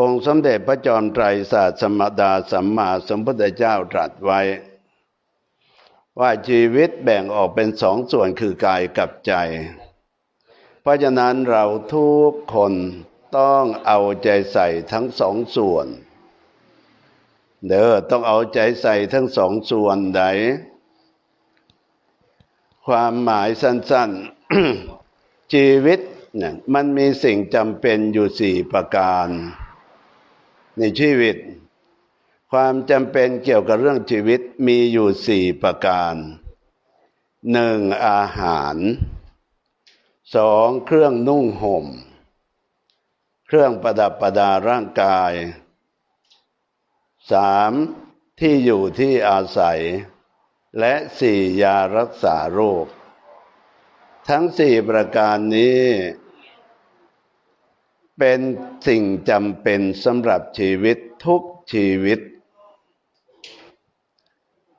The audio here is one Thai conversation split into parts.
องค์สมเด็จพระจอมไตรศาสตร์สมดาสัมมาสัมพุทธเจ้าตรัสไว้ ว่าชีวิตแบ่งออกเป็นสองส่วนคือกายกับใจ เพราะฉะนั้นเราทุกคนต้องเอาใจใส่ทั้งสองส่วน เด้อต้องเอาใจใส่ทั้งสองส่วนใดความหมายสั้นๆชีวิตเนี่ยมันมีสิ่งจำเป็นอยู่สี่ประการ ในชีวิต ความจำเป็นเกี่ยวกับเรื่องชีวิตมีอยู่สี่ประการหนึ่งอาหารสองเครื่องนุ่งห่ม เครื่องประดับประดาร่างกายสามที่อยู่ที่อาศัย และสี่ยารักษาโรค ทั้งสี่ประการนี้ เป็นสิ่งจำเป็นสำหรับชีวิตทุกชีวิต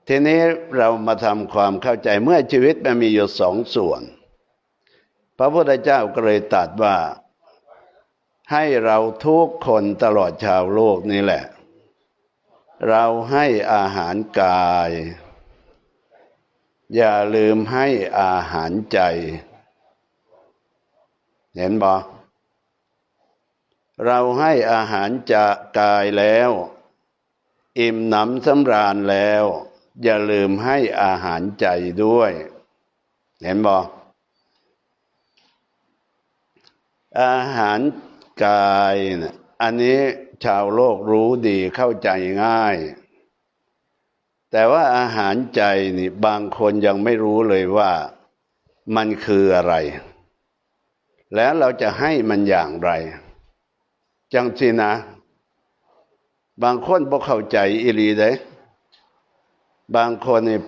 ทีนี้เรามาทำความเข้าใจเมื่อชีวิตมันมีอยู่สองส่วน พระพุทธเจ้าก็เลยตรัสว่า ให้เราทุกคนตลอดชาวโลกนี่แหละ เราให้อาหารกาย อย่าลืมให้อาหารใจ เห็นบอ เราให้อาหารจะกายแล้ว อิ่มหนำสำราญแล้ว อย่าลืมให้อาหารใจด้วย เห็นบออาหารกายนะอันนี้ชาวโลกรู้ดีเข้าใจง่าย แต่ว่าอาหารใจนี่บางคนยังไม่รู้เลยว่ามันคืออะไร แล้วเราจะให้มันอย่างไร จังสินะบางคนบ่เข้าใจอิรีเด้บางคนนี่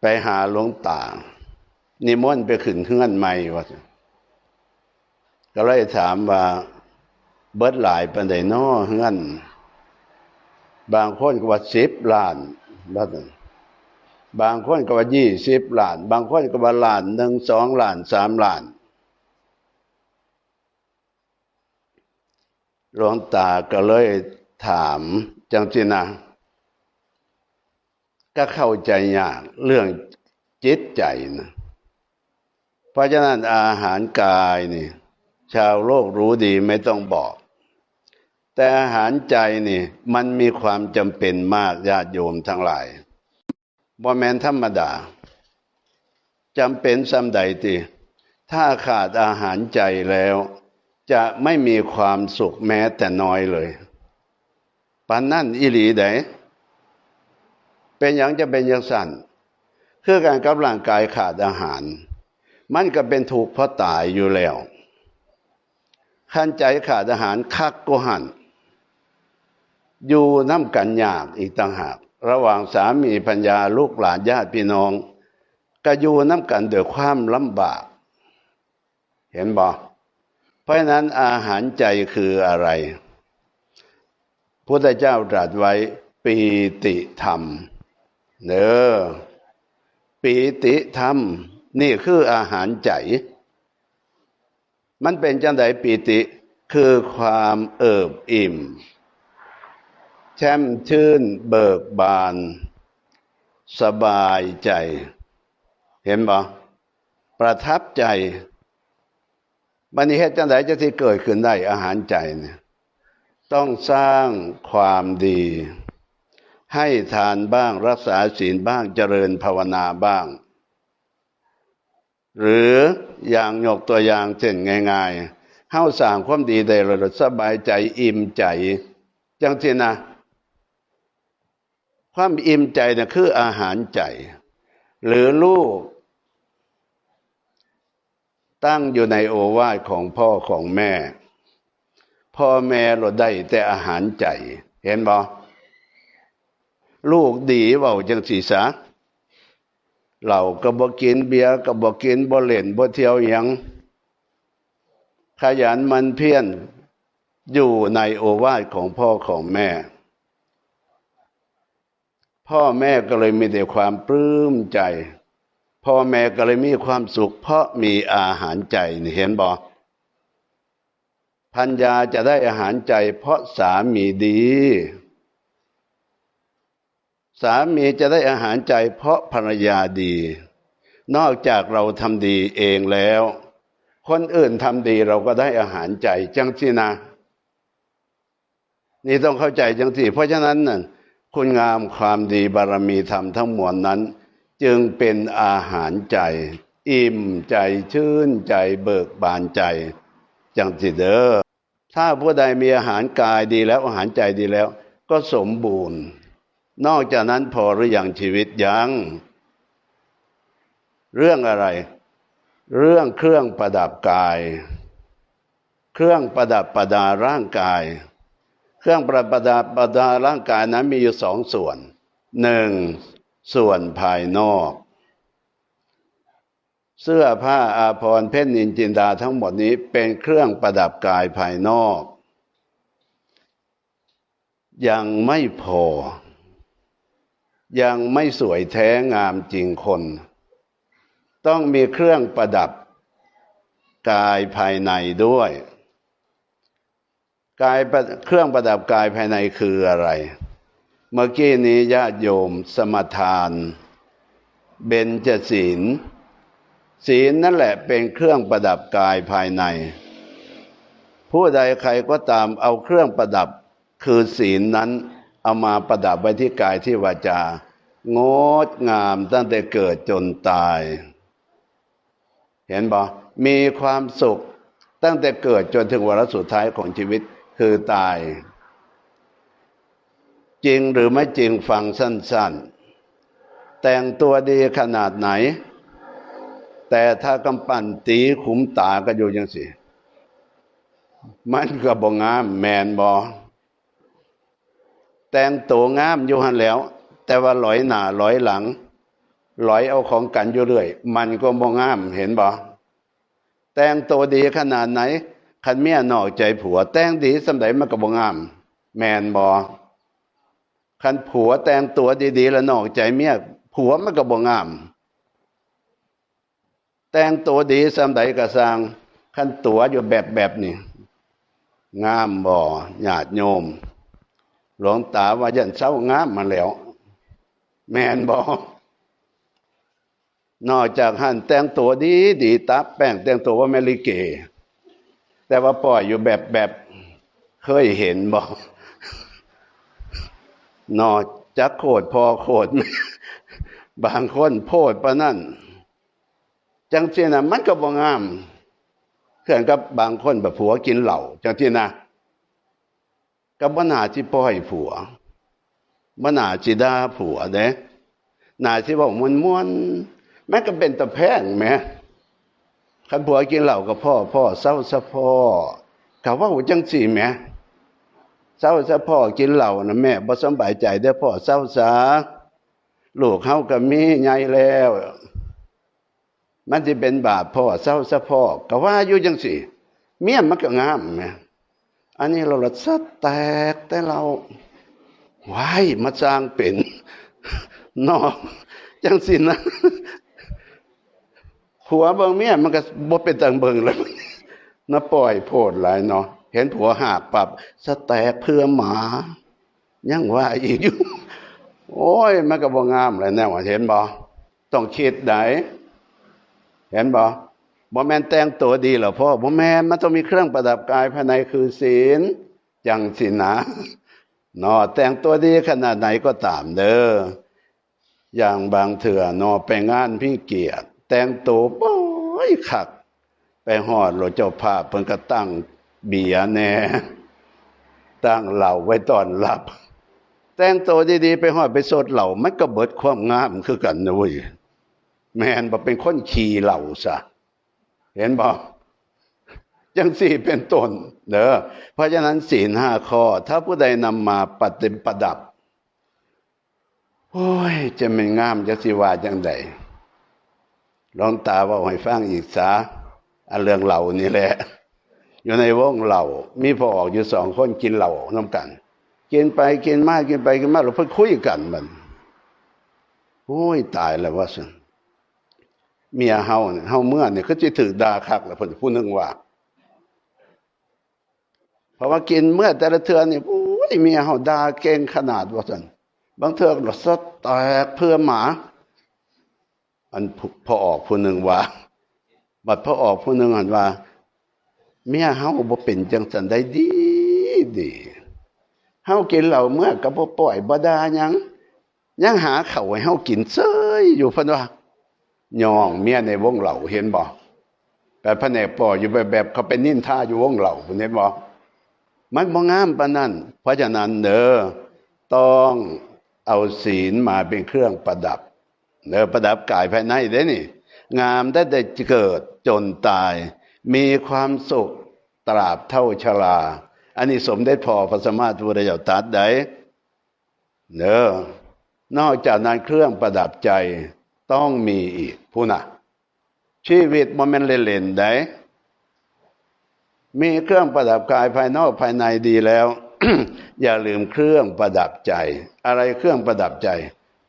ไปหาหลวงตานิมนต์ไปขึ้นเฮือนใหม่วะก็เลยถามว่า เบิดหลายปันไดน้อเฮือนบางคนก็ว่าสิบล้านบ้านบางคนก็ว่ายี่สิบล้าน บางคนก็ว่าล้านหนึ่งสองล้านสามล้าน หลวงตาก็เลยถามจังสินะก็เข้าใจยากเรื่องจิตใจนะเพราะฉะนั้นอาหารกายนี่ ชาวโลกรู้ดีไม่ต้องบอก แต่อาหารใจนี่ มันมีความจำเป็นมากญาติโยมทั้งหลายบ่แมนธรรมดาจำเป็นสำใดตีถ้าขาดอาหารใจแล้ว จะไม่มีความสุขแม้แต่น้อยเลยปันนั่นอิหลีไดเป็นอย่างจะเป็นอย่างสั่นคือการกับร่างกายขาดอาหาร มันก็เป็นถูกเพราะตายอยู่แล้วขั้นใจขาดอาหารคักก็หันอยู่น้ำกันยากอีกต่างหาก ระหว่างสามีปัญญาลูกหลานญาติพี่น้อง ก็อยู่น้ำกันด้วยความลำบาก เห็นบ่ เพราะนั้นอาหารใจคืออะไรพุทธเจ้าตรัสไว้ปีติธรรมเนอปีติธรรม นี่คืออาหารใจ มันเป็นจังไดปีติคือความเอิบอิ่ม แช่มชื่นเบิกบาน สบายใจ เห็นบ่ประทับใจ บันนี้เหตุจังไดจะที่เกิดขึ้นได้อาหารใจเนี่ยต้องสร้างความดี ให้ทานบ้างรักษาศีลบ้างเจริญภาวนาบ้าง หรืออย่างยกตัวอย่างเช่นง่ายๆเฮ้าสร้างความดีได้ระดับสบายใจอิ่มใจจังที่นะความอิ่มใจนะคืออาหารใจ หรือลูก ตั้งอยู่ในโอวาทของพ่อของแม่ พ่อแม่เราได้แต่อาหารใจ เห็นบ่ลูกดีเบาจังสีสาเหล่าก็บกินเบียร์ก็บกินบ่เล่นบ่เที่ยวยังขยันมันเพียรอยู่ในโอวาทของพ่อของแม่ พ่อแม่ก็เลยมีแต่ความปลื้มใจ พ่อแม่ก็เลยมีความสุข เพราะมีอาหารใจเห็นบอพัญญาจะได้อาหารใจ เพราะสามีดี สามีจะได้อาหารใจ เพราะภรรยาดี นอกจากเราทำดีเองแล้ว คนอื่นทำดีเราก็ได้อาหารใจจังสินะ นี่ต้องเข้าใจจังสิเพราะฉะนั้นน่ะคุณงามความดีบารมีธรรมทั้งมวลนั้น จึงเป็นอาหารใจ อิ่มใจชื่นใจเบิกบานใจ จังสิเด้อถ้าผู้ใดมีอาหารกายดีแล้วอาหารใจดีแล้ว ก็สมบูรณ์ นอกจากนั้นพอหรือยังชีวิตยัง เรื่องอะไร เรื่องเครื่องประดับกาย เครื่องประดับประดาร่างกาย เครื่องประดับประดาร่างกายนั้นมีอยู่สองส่วนหนึ่ง ส่วนภายนอก เสื้อผ้าอาภรณ์เพชรนินจินดาทั้งหมดนี้เป็นเครื่องประดับกายภายนอก ยังไม่พอ ยังไม่สวยแท้งามจริงคน ต้องมีเครื่องประดับกายภายในด้วย กายเครื่องประดับกายภายในคืออะไร เมื่อกี้นี้ญาติโยมสมทาน เบญจศีล ศีลนั่นแหละเป็นเครื่องประดับกายภายใน ผู้ใดใครก็ตามเอาเครื่องประดับคือศีลนั้นเอามาประดับไว้ที่กายที่วาจางดงามตั้งแต่เกิดจนตาย เห็นบ่มีความสุขตั้งแต่เกิดจนถึงวาระสุดท้ายของชีวิตคือตาย จริงหรือไม่จริงฟังสั้นๆ แต่งตัวดีขนาดไหน แต่ถ้ากำปั้นตีขุมตาก็อยู่ยังสิมันก็บ่งามแมนบอแต่งตัวงามอยู่หันแล้ว แต่ว่าลอยหน้าลอยหลังลอยเอาของกันอยู่เรื่อย มันก็บ่งามเห็นบ่แต่งตัวดีขนาดไหน คันเมียนอกใจผัว แต่งดีสำไดมันก็บ่งาม แมนบอ คันผัวแต่งตัวดีๆ แล้วนอกใจเมียผัวมันก็บ่งาม แต่งตัวดีสำไดก็สร้างคันตัวอยู่แบบแบบนี้งามบ่ญาติโยม หลวงตาว่ายันเศร้างามมาแล้ว แมนบอนอกจากหันแต่งตัวดีดีตับแป้งแต่งตัวว่าแมลิเก แต่ว่าปล่อยอยู่แบบแบบเคยเห็นบอก นอจากโคดพอโคดบางคนโพดปะนั่นจังที่นะมันก็บ่งามเขื่อนกับบางคนแบบผัวกินเหล่าจังที่นะกับบ่นาที่ปล่อยผัวบ่นาจิดาผัวเด้นาที่บอกมวนมวนแม้ก็เป็นตะแพงแม้คันผัวกินเหล่ากับพ่อพ่อเศร้าซะพ่อเขาว่าหูจังสี่แม้ เศร้าซะพ่อกินเหล่านะแม่บ่สบายใจได้พ่อเศร้าซะลูกเขากับมีใหญ่แล้ว มันจะเป็นบาปพ่อเศร้าซะพ่อก็ว่าอยู่จังสี่เมียมันก็งามแม่อันนี้เราละสัดแตกแต่เราวายมาสร้างเป็นนอกจังสินะผัวเบิงเมียมันก็บ่เป็นตังเบิงเลยนะปล่อยโพดหลายเนาะ เห็นผัวหาปรับสแตกเพื่อหมายังว่าอีกอยู่ โอ้ยมันก็บ่งามเลยแน่ว่าเห็นบ่ต้องคิดไหนเห็นบ่บ่แม่นแต่งตัวดีหรอพ่อบ่แม่นมันต้องมีเครื่องประดับกายภายในคือศีลจังสินะนาะแต่งตัวดีขนาดไหนก็ตามเด้ออย่างบางเถื่อนอไปงานพี่เกียรติแต่งตัวป้ยขัก ไปหอดหลวงเจ้าภาพเพิ่นก็ตั้ง เบียแน่ ตั้งเหล่าไว้ตอนหลับ แต่งตัวดีๆ ไปหอดไปสดเหล่ามันก็เบิดความงามคือกันนะเว้ยแมนบอกเป็นคนขี่เหล่าซะเห็นบอกจังสี่เป็นต้นเด้อเพราะฉะนั้นศีลห้าข้อ ถ้าผู้ใดนำมาปฏิประดับ โอ้ย จะไม่งามจะสิวาจังใดลองตาว่าให้ฟังอีกซะอันเรื่องเหล่านี่แหละ อยู่ในวงเหล่า มีพอออกอยู่สองคนกินเหล่าน้ำกัน กินไปกินมากกินไปกินมากเราเพิ่งคุยกันมันโอ้ยตายแล้วว่าสิเมียเฮาเนี่ยเฮาเมื่อเนี่ยเขาจะถือดาคักแล้วเพิ่นพูดนึงว่า เพราะว่ากินเมื่อแต่ละเทือนเนี่ยโอ้ยเมียเฮาดาเก่งขนาดว่าซั่นบางเทือก็สดแตกเพื่อหมา อันพอออกผู้หนึ่งว่า บัดพอออกผู้หนึ่งอันว่า เมียเฮาบ่เป็นจังซั่นได้ดีดีเฮากินเหล้าเมื่อก็บ่ปล่อยบ่ด่าหยังยังหาเข้าให้เฮากินเซยอยู่เพิ่นว่าย่องเมียในวงเหล้าเห็นบ่แต่พระแนกปออยู่แบบแบบเขาไปนินท่าอยู่วงเหล้าเพิ่นเห็นบ่มันบ่งามปานนั้นเพราะฉะนั้นเด้อต้องเอาศีลมาเป็นเครื่องประดับเด้อประดับกายภายในเด้นี่ งามได้แต่เกิดจนตาย มีความสุขตราบเท่าชรา อันนี้สมเด็จพ่อพระสมมาตุระเจ้าตรัสได้เด้อนอกจากนั้นเครื่องประดับใจต้องมีอีกผู้น่ะ ชีวิตมันเป็นเล่นๆได้มีเครื่องประดับกายภายนอกภายในดีแล้ว อย่าลืมเครื่องประดับใจ อะไรเครื่องประดับใจ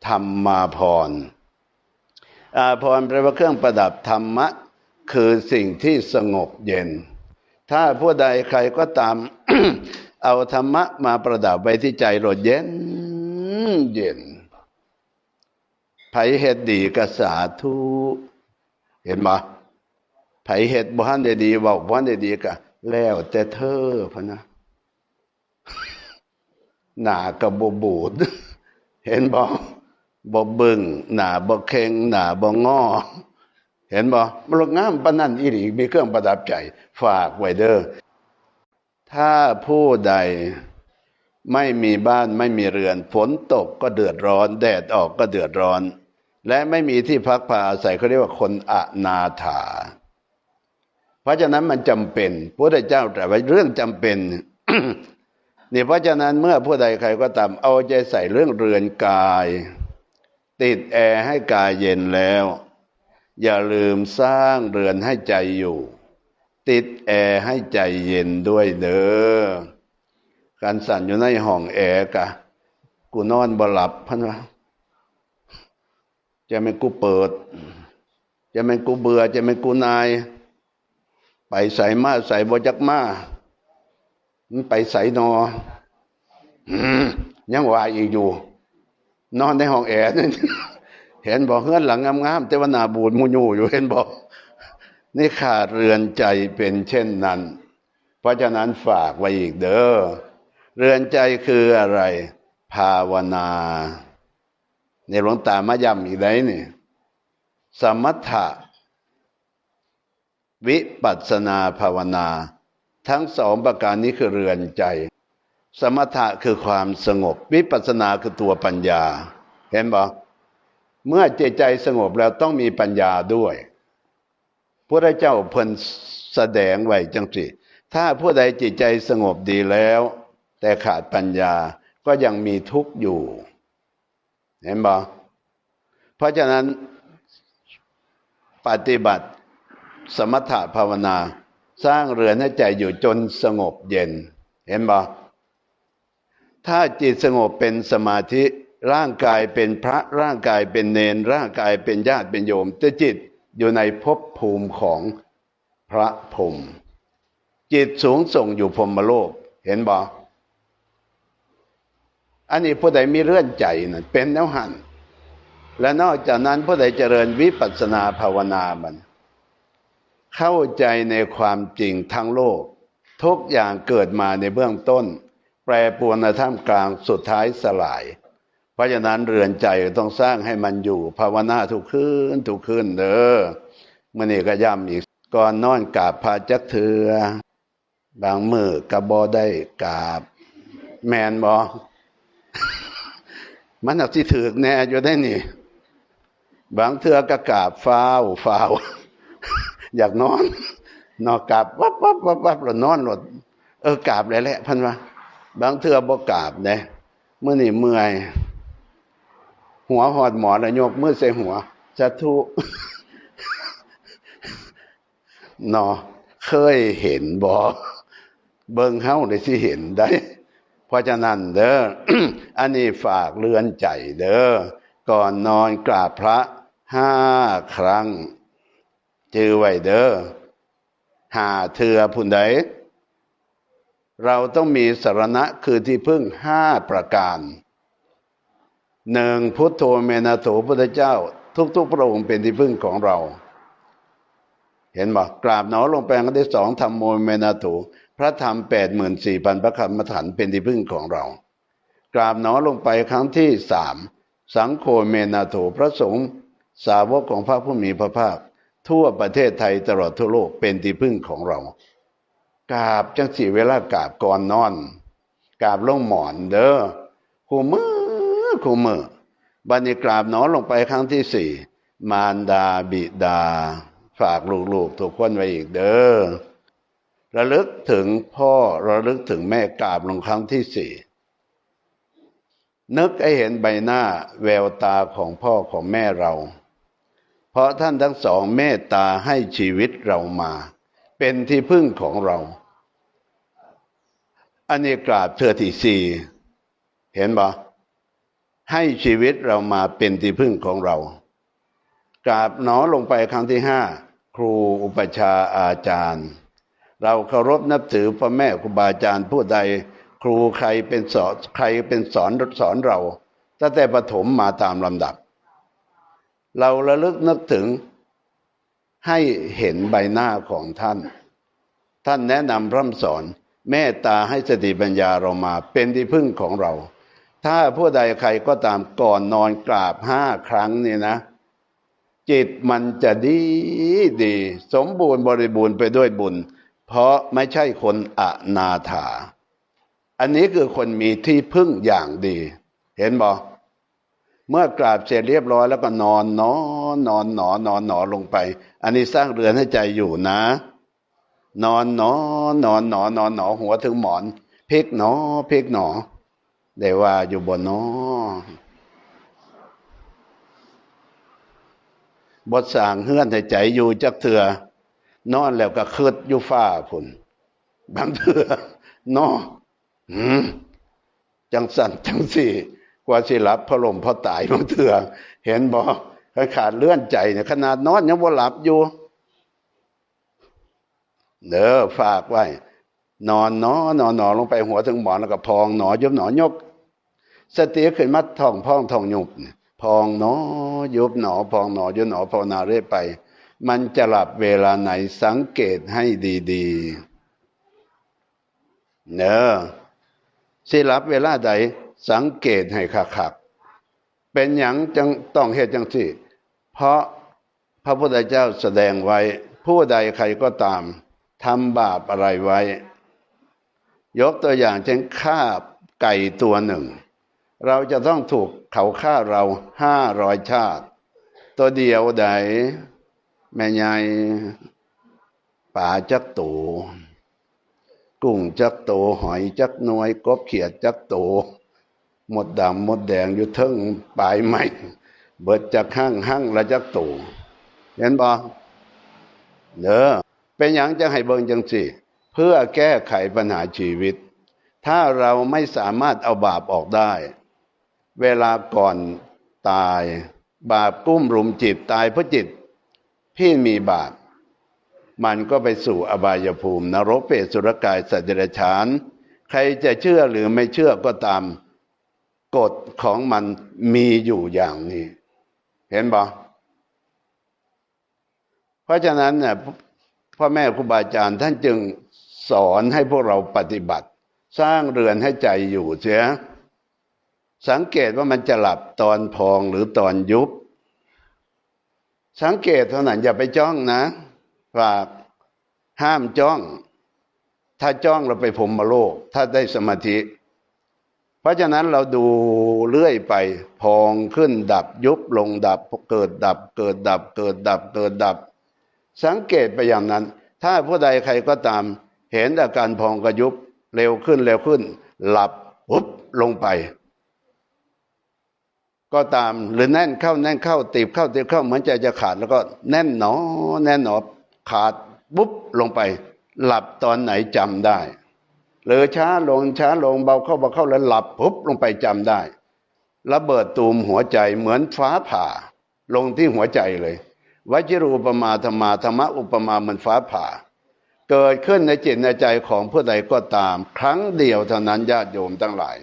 ธรรมาพรอาพรแปลว่าเครื่องประดับธรรมะ คือสิ่งที่สงบเย็น ถ้าผู้ใดใครก็ตาม เอาธรรมะมาประดับไว้ที่ใจรดเย็นเย็นไผเหตุดีกษาทุเห็นไหมไผเหตุบ้านได้ดีบอกบ้านได้ดีกะแล้วแต่เธอพะนะหนากระบบูด เห็นบ่บ่บึงหนาบ่เค็งหนาบ่งอ เห็นบ่มันงามปนนั้นอีหลีมีเครื่องประดับใจ ฝากไว้เด้อถ้าผู้ใดไม่มีบ้านไม่มีเรือน ฝนตกก็เดือดร้อน แดดออกก็เดือดร้อน และไม่มีที่พักผ่าอาศัยเขาเรียกว่าคนอนาถา เพราะฉะนั้นมันจำเป็นพระเจ้าตรัสไว้เรื่องจำเป็นนี่เพราะฉะนั้นเมื่อผู้ใดใครก็ตามเอาใจใส่เรื่องเรือนกาย ติดแอร์ให้กายเย็นแล้ว อย่าลืมสร้างเรือนให้ใจอยู่ ติดแอร์ให้ใจเย็นด้วยเด้อการสั่นอยู่ในห้องแอร์กะ กูนอนบ่หลับพันวะจะไม่กูเปิด จะไม่กูเบื่อ จะไม่กูนาย ไปใส่มาใส่บจักมามันไปใส่นอ ยังว่าอีกอยู่ นอนในห้องแอร์นี่ เห็นบอกเฮือนหลังงามๆแต่ว่านาบูดมูญูอยู่เห็นบอกนี่ขาดเรือนใจเป็นเช่นนั้น เพราะฉะนั้นฝากไว้อีกเด้อเรือนใจคืออะไร ภาวนาในหลวงตามาย้ำอีกได้นี่สมถะ วิปัสนาภาวนา ทั้งสองประการนี้คือเรือนใจ สมถะคือความสงบ วิปัสนาคือตัวปัญญา เห็นบ่ เมื่อใจใจสงบแล้วต้องมีปัญญาด้วยพระเจ้าเพิ่นแสดงไว้จังสิถ้าผู้ใดจิตใจสงบดีแล้ว แต่ขาดปัญญาก็ยังมีทุกข์อยู่ เห็นบ่เพราะฉะนั้นปฏิบัติสมถะภาวนา สร้างเรือนให้ใจอยู่จนสงบเย็น เห็นบ่ถ้าจิตสงบเป็นสมาธิ ร่างกายเป็นพระร่างกายเป็นเนน ร่างกายเป็นญาติเป็นโยม แต่จิตอยู่ในภพภูมิของพระพรหมจิตสูงส่งอยู่พรมโลก เห็นบ่อันนี้ผู้ใดมีเรื่อนใจนะเป็นแนวหันและนอกจากนั้นผู้ใดเจริญวิปัสสนาภาวนามันเข้าใจในความจริงทั้งโลก ทุกอย่างเกิดมาในเบื้องต้น แปรปรวนในท่ามกลางสุดท้ายสลาย เพราะฉะนั้นเรือนใจต้องสร้างให้มันอยู่ ภาวนาทุกคืนทุกคืนเด้อเมื่อนี้ก็ย้ำอีกก่อนนอนกราบพระจักเถือบางมือกระบอได้กราบ แมนบอมันอาจที่ถือแน่อยู่ได้นี่ บางเถือกระกาบฟ้าวฟ้าวอยากนอน นอนกราบวับวับวับวับแล้วนอนหลดเออกราบเลยแหละพันวะบางเทือบ่กราบเนี่ยเมื่อนี่เมื่อย หัวหอดหมอแล้วยกมือใส่หัวจะทุนอเคยเห็นบอเบิ่งเฮาได้สิเห็นได้ เพราะฉะนั้นเด้ออันนี้ฝากเรือนใจเด้อก่อนนอนกราบพระห้าครั้ง จือไว้เด้อหาเถือผู้ใดเราต้องมีสารณะคือที่พึ่งห้าประการ หนึ่งพุทโธเมนาโถพุทธเจ้า ทุกๆพระองค์เป็นที่พึ่งของเรา เห็นบอกกราบหนอลงแปลงกันที่สองธรรมโมเมนาโถพระธรรมแปดหมื่นสี่พันพระคำมถันเป็นที่พึ่งของเรา กราบหนอลงไปครั้งที่สามสังโฆเมนาโถพระสงฆ์สาวกของพระผู้มีพระภาค ทั่วประเทศไทยตลอดทั่วโลกเป็นที่พึ่งของเรากราบจังสีเวลากราบก่อนนอนกราบลงหมอนเด้อคูมือ คูมือบันนี้กราบหนอลงไปครั้งที่สี่มารดาบิดา ฝากลูกๆทุกคนไว้อีกเด้อระลึกถึงพ่อระลึกถึงแม่กราบลงครั้งที่สี่นึกให้เห็นใบหน้าแววตาของพ่อของแม่เรา เพราะท่านทั้งสองเมตตาให้ชีวิตเรามา เป็นที่พึ่งของเรา อันนี้กราบเธอที่สี่เห็นบ่ ให้ชีวิตเรามาเป็นที่พึ่งของเรา กราบหนอลงไปครั้งที่ห้าครูอุปชาอาจารย์ เราเคารพนับถือพ่อแม่ครูบาอาจารย์ผู้ใด ครูใครเป็นสอนใครเป็นสอนสอนเราตั้งแต่ประถมมาตามลำดับ เราระลึกนึกถึงให้เห็นใบหน้าของท่าน ท่านแนะนำร่ำสอนเมตตาให้สติปัญญาเรามาเป็นที่พึ่งของเรา ถ้าผู้ใดใครก็ตามก่อนนอนกราบห้าครั้งนี่นะ จิตมันจะดีดี สมบูรณ์บริบูรณ์ไปด้วยบุญ เพราะไม่ใช่คนอนาถา อันนี้คือคนมีที่พึ่งอย่างดี เห็นบอเมื่อกราบเสร็จเรียบร้อยแล้วก็นอนนอนนอนหนอนอนหนอลงไป อันนี้สร้างเรือนให้ใจอยู่นะ นอนนอนนอนหนอนอนหนอหัวถึงหมอนพลิกหนอพลิกหนอ ได้ว่าอยู่บนนอบทสั่งเฮือนให้ใจอยู่จักเถื่อนอนแล้วก็คืดอยู่ฟ้าพุ่นบางเถื่อนอนจังสั่นจังสี่ กว่าสิหลับพระลมพระตายบางเถื่อเห็นบ่ขาดเลื่อนใจเนี่ยขนาดนอนยังว่าหลับอยู่เด้อฝากไว้ นอนนอนอนนอนลงไปหัวถึงหมอนแล้วก็พองหนอยุบหนอยก สติขึ้นมัดทองพองทองยุบพองหนอยุบหนอพองหนอยุบหนอภาวนาเรื่อยไป มันจะหลับเวลาไหนสังเกตให้ดีๆเนอะสิหลับเวลาใดสังเกตให้คักๆเป็นอย่างจังต้องเหตุจังสี่เพราะพระพุทธเจ้าแสดงไว้ผู้ใดใครก็ตามทำบาปอะไรไว้ ยกตัวอย่างเช่นฆ่าไก่ตัวหนึ่ง เราจะต้องถูกเขาฆ่าเราห้าร้อยชาติ ตัวเดียวใดแม่ยายป่าจักตูกุ้งจักโตหอยจักน้อยกบเขียดจักโตหมดดำหมดแดงอยู่ทึ่งปลายไม้เบิดจากห้างห้างละจักโตเห็นบ่เด้อเป็นอย่างจะให้เบิ่งจังสิ เพื่อแก้ไขปัญหาชีวิต ถ้าเราไม่สามารถเอาบาปออกได้ เวลาก่อนตาย บาปกุ้มรุมจิตตายเพราะจิต พี่มีบาป มันก็ไปสู่อบายภูมิ นรกเปรตสุรกายสัจเดรฉาน ใครจะเชื่อหรือไม่เชื่อก็ตาม กฎของมันมีอยู่อย่างนี้ เห็นบ่เพราะฉะนั้นเนี่ยพ่อแม่ครูบาอาจารย์ท่านจึง สอนให้พวกเราปฏิบัติ สร้างเรือนให้ใจอยู่เสียสังเกตว่ามันจะหลับตอนพองหรือตอนยุบ สังเกตเท่านั้นอย่าไปจ้องนะฝากห้ามจ้อง ถ้าจ้องเราไปผมมาโลก ถ้าได้สมาธิ เพราะฉะนั้นเราดูเรื่อยไป พองขึ้นดับยุบลงดับเกิดดับ เกิดดับ เกิดดับเกิดดับ สังเกตไปอย่างนั้น ถ้าผู้ใดใครก็ตาม เห็นอาการพองกระยุบเร็วขึ้นเร็วขึ้น หลับปุ๊บลงไป ก็ตามหรือแน่นเข้าแน่นเข้าตีบเข้าตีบเข้าเหมือนใจจะขาดแล้วก็แน่นหนอ แน่นหนอขาดปุ๊บลงไป หลับตอนไหนจำได้หรือช้าลงช้าลงเบาเข้าเบาเข้าแล้วหลับปุ๊บลงไปจำได้ระเบิดตูมหัวใจเหมือนฟ้าผ่า ลงที่หัวใจเลย วจิรูปมาธรรมาธรรมะอุปมาเหมือนฟ้าผ่า เกิดขึ้นในจิตในใจของผู้ใดก็ตาม ครั้งเดียวเท่านั้นญาติโยมทั้งหลาย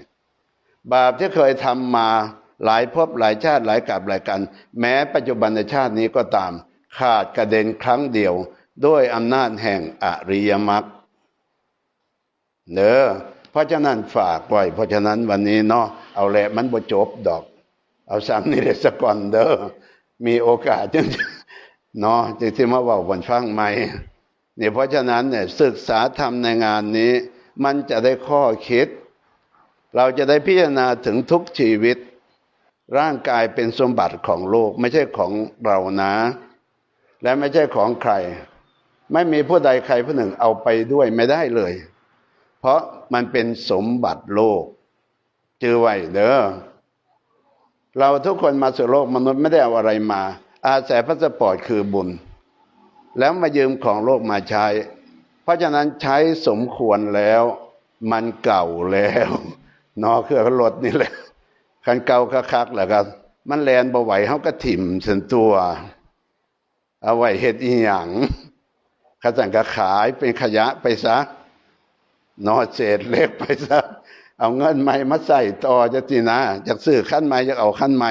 บาปที่เคยทำมาหลายภพหลายชาติหลายกับหลายกัน แม้ปัจจุบันในชาตินี้ก็ตาม ขาดกระเด็นครั้งเดียวด้วยอำนาจแห่งอริยมรรคเนอเพราะฉะนั้นฝากไว้เพราะฉะนั้นวันนี้เนาะเอาแหละมันบ่จบดอก เอาสามนี่เดสก่อนเด้อมีโอกาสจึงเนาะจึงที่มาว่าบนฟังใหม่ เนี่ยเพราะฉะนั้นเนี่ยศึกษาธรรมในงานนี้ มันจะได้ข้อคิด เราจะได้พิจารณาถึงทุกชีวิต ร่างกายเป็นสมบัติของโลก ไม่ใช่ของเรานะ และไม่ใช่ของใคร ไม่มีผู้ใดใครผู้หนึ่งเอาไปด้วยไม่ได้เลย เพราะมันเป็นสมบัติโลกจือไว้เด้อเราทุกคนมาสู่โลกมนุษย์ไม่ได้เอาอะไรมา อาศัยพาสปอร์ตคือบุญ แล้วมายืมของโลกมาใช้ เพราะฉะนั้นใช้สมควรแล้ว มันเก่าแล้วนอเครื่องรถนี่แหละคันเก่าคักๆแหละครับ มันแลนบ่ไหวเขาก็ถิ่มสันตัว เอาไว้เห็ดอีหยังขจังก็ขายเป็นขยะไปซะนอเศษเล็กไปซะเอาเงินใหม่มาใส่ต่อจะจีนะจากซื้อขั้นใหม่จะเอาขั้นใหม่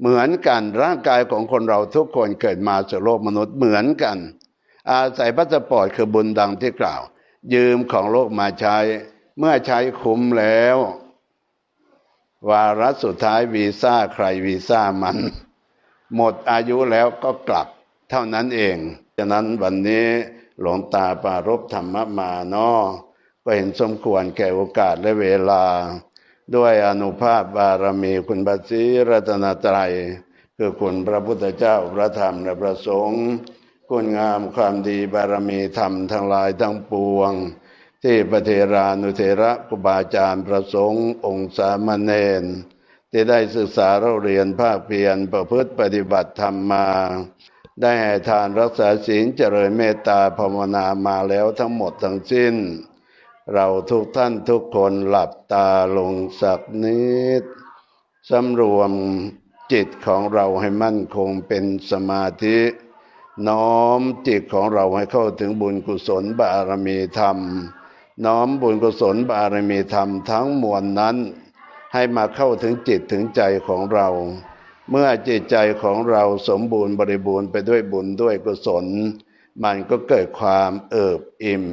เหมือนกันร่างกายของคนเราทุกคนเกิดมาสู่โลกมนุษย์เหมือนกัน อาศัยพัสปอร์ตคือบุญดังที่กล่าว ยืมของโลกมาใช้ เมื่อใช้คุ้มแล้ว วาระสุดท้ายวีซ่าใครวีซ่ามัน หมดอายุแล้วก็กลับ เท่านั้นเองฉะนั้นวันนี้หลวงตาปารบธรรมมาเนาะก็เห็นสมควรแก่โอกาสและเวลา ด้วยอนุภาพบารมีคุณบัสีรัตนตรัย คือคุณพระพุทธเจ้าพระธรรมและพระสงฆ์คุณงามความดีบารมีธรรมทั้งหลายทั้งปวง ที่พระเทรานุเทระกุบาจารย์ประสงค์องค์สามเณรที่ได้ศึกษาเราเรียนภาคเพียรประพฤติปฏิบัติธรรมมา ได้ให้ทานรักษาศีลเจริญเมตตาภาวนามาแล้วทั้งหมดทั้งสิ้น เราทุกท่านทุกคนหลับตาลงสักนิดสำรวมจิตของเราให้มั่นคงเป็นสมาธิ น้อมจิตของเราให้เข้าถึงบุญกุศลบารมีธรรม น้อมบุญกุศลบารมีธรรมทั้งมวลนั้น ให้มาเข้าถึงจิตถึงใจของเรา เมื่อจิตใจของเราสมบูรณ์บริบูรณ์ไปด้วยบุญด้วยกุศล มันก็เกิดความเอิบอิ่ม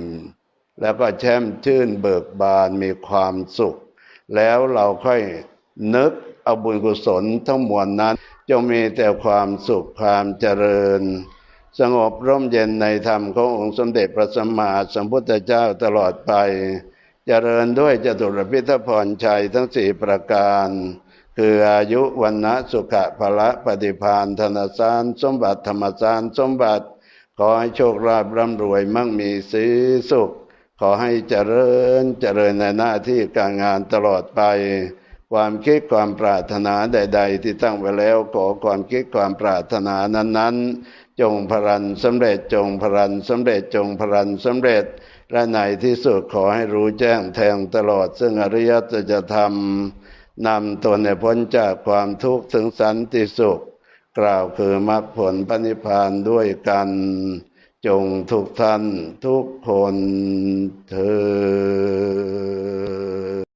แล้วก็แช่มชื่นเบิกบานมีความสุข แล้วเราค่อยนึกเอาบุญกุศลทั้งมวลนั้นจงมีแต่ความสุขความเจริญ สงบร่มเย็นในธรรมขององค์สมเด็จพระสัมมาสัมพุทธเจ้าตลอดไป เจริญด้วยจตุรพิทพรชัยทั้งสี่ประการ คืออายุวันนะสุขะภละปฏิพานธนสารสมบัติธรรมสารสมบัติ ขอให้โชคลาภร่ำรวยมั่งมีสีสุข ขอให้เจริญเจริญในหน้าที่การงานตลอดไป ความคิดความปรารถนาใด ๆ ที่ตั้งไว้แล้วขอความคิดความปรารถนานั้น ๆ จงพรันสำเร็จจงพรันสำเร็จจงพรันสำเร็จและในที่สุดขอให้รู้แจ้งแทงตลอดซึ่งอริยสัจธรรมนำตนในพ้นจากความทุกข์ถึงสันติสุข กล่าวคือมรรคผลปณิพานด้วยกัน จงทุกท่านทุกคนเธอ